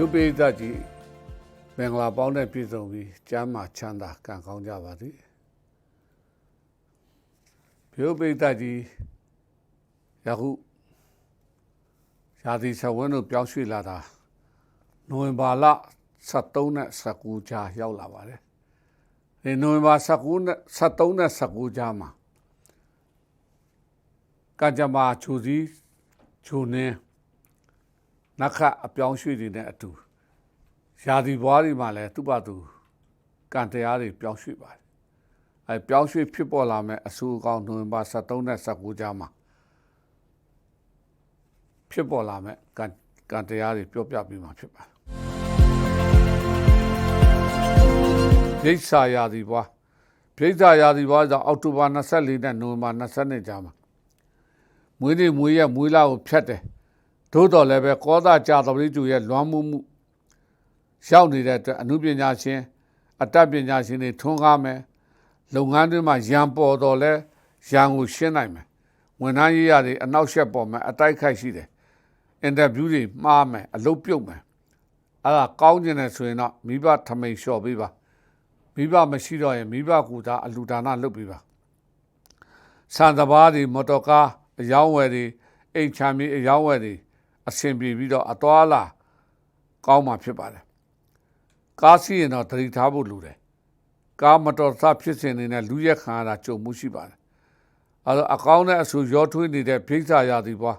ရုပ်ပိသကြီးမင်္ဂလာပေါင်းနဲ့ပြည့်စုံပြီးကျမ်းမာချမ်းသာကံကောင်းကြပါစေရုပ်ပိသကြီးယခုရာသီဆဝင်းတို့ပြောင်းရွှေ့လာတာနိုဝင်ဘာလ73နဲ့19ကြားရောက်လာပါတယ်ဒီနိုဝင်ဘာ19နဲ့73နဲ့19ကြားမှာကကြမ္မာချူစီချူနေ နခတ်အပြောင်းရွှေ့တွေနဲ့အတူရာသီဘွားတွေမှာလည်းသူ့ဘာသူကံတရားတွေပြောင်းရွှေ့ပါတယ်အဲပြောင်းရွှေ့ဖြစ်ပေါ်လာမဲ့အဆူအကောင်နိုဝင်ဘာ73နဲ့19ကြားမှာဖြစ်ပေါ်လာမဲ့ကံကံတရားတွေပြောပြပြီးမှဖြစ်ပါတယ်ဒိဋ္ဌာရာသီဘွားဒိဋ္ဌာရာသီဘွားကြောင့်အောက်တိုဘာ24နဲ့နိုဝင်ဘာ20ကြားမှာမွေးနေ့မွေးရက်မွေးလာကိုဖြတ်တယ် သို့တော်လည်းပဲကောသာကြာသပတိကျူရဲ့လွမ်းမှုမှုရောက်နေတဲ့အတွက်အမှုပညာရှင်အတတ်ပညာရှင်တွေထွန်းကားမယ်လုပ်ငန်းတွေမှာရန်ပေါ်တော်လဲရန်ကိုရှင်းနိုင်မယ်ဝန်ထမ်းရေးရတွေအနောက်ရှက်ပေါ်မှာအတိုက်ခိုက်ရှိတယ်အင်တာဗျူးတွေမှားမယ်အလုပ်ပြုတ်မယ်အဲ့ဒါကောင်းကျင်တယ်ဆိုရင်တော့မိဘထမိန်လျှော့ပေးပါမိဘမရှိတော့ရင်မိဘကူတာအလူဒါနလုပ်ပေးပါစံတဘာတွေမော်တော်ကားအယောင်းဝယ်တွေအိမ်ချမ်းမီအယောင်းဝယ်တွေ အဆင်ပြေပြီးတော့အသွားလာကောင်းမှဖြစ်ပါတယ်ကားစီးရင်တော့တတိထားဖို့လိုတယ်ကားမတော်ဆဖြစ်စဉ်နေနဲ့လူရက်ခံရတာကြုံမှုရှိပါတယ်အဲတော့အကောင်းနဲ့အဆူရောထွေးနေတဲ့ဖိစာရာသီပွား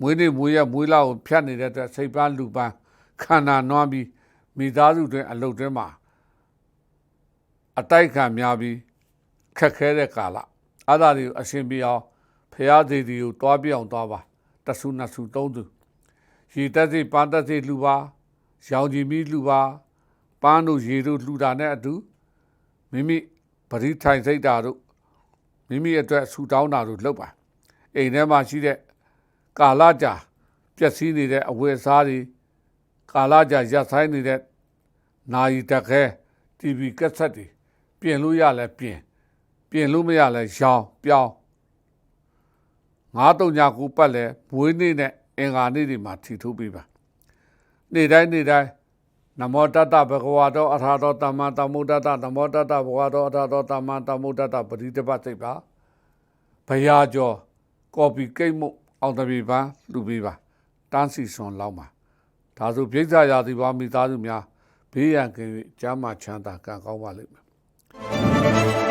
မွေးနေ့မွေးရက်မွေးလာကိုဖြတ်နေတဲ့အတွက်စိတ်ပန်းလူပန်းခန္ဓာနွမ်းပြီးမိသားစုတွင်အလုတ်တွင်မှာအတိုက်ခံများပြီးခက်ခဲတဲ့ကာလအဲ့ဒါတွေကိုအရှင်ပြအောင်ဖရာသေးသေးကိုတွားပြအောင်တွားပါတဆူနှစ်ဆူသုံးဆူ ရေတက်စီပန်းတက်စီလှူပါရောင်ကြီးမီလှူပါပန်းတို့ရေတို့လှူတာနဲ့အတူမိမိပရိထိုင်စိတ်တာတို့မိမိအတွက်ဆူတောင်းတာတို့လုပ်ပါအိမ်ထဲမှာရှိတဲ့ကာလကြာပျက်စီးနေတဲ့အဝတ်အစားတွေကာလကြာရပ်ဆိုင်နေတဲ့နာယီတခဲ TV ကက်ဆက်တွေပြင်လို့ရလဲပြင် ပြင်လို့မရလဲရောင်းပြောင်းငါးတုံညာကူပတ်လဲဘွေးနေ့နဲ့ အင်္ဂါနေ့တွေမှာထီထုတ်ပေးပါနေ့တိုင်းနေ့တိုင်းနမောတတဘဂဝါတောအထာတောတမ္မာတမုဒ္ဒတနမောတတဘဂဝါတောအထာတောတမ္မာတမုဒ္ဒတပရိတပတ်စိတ်ပါဘယာကျော်ကော်ပီကိတ်မှုအောင်တပြီပန်းလူပေးပါတန်းစီစွန်လောက်ပါဒါဆိုပြိဿရာသီပါမိသားစုများဘေးရန်ကင်း၍ကျမ်းမာချမ်းသာကံကောင်းပါလိမ့်မယ်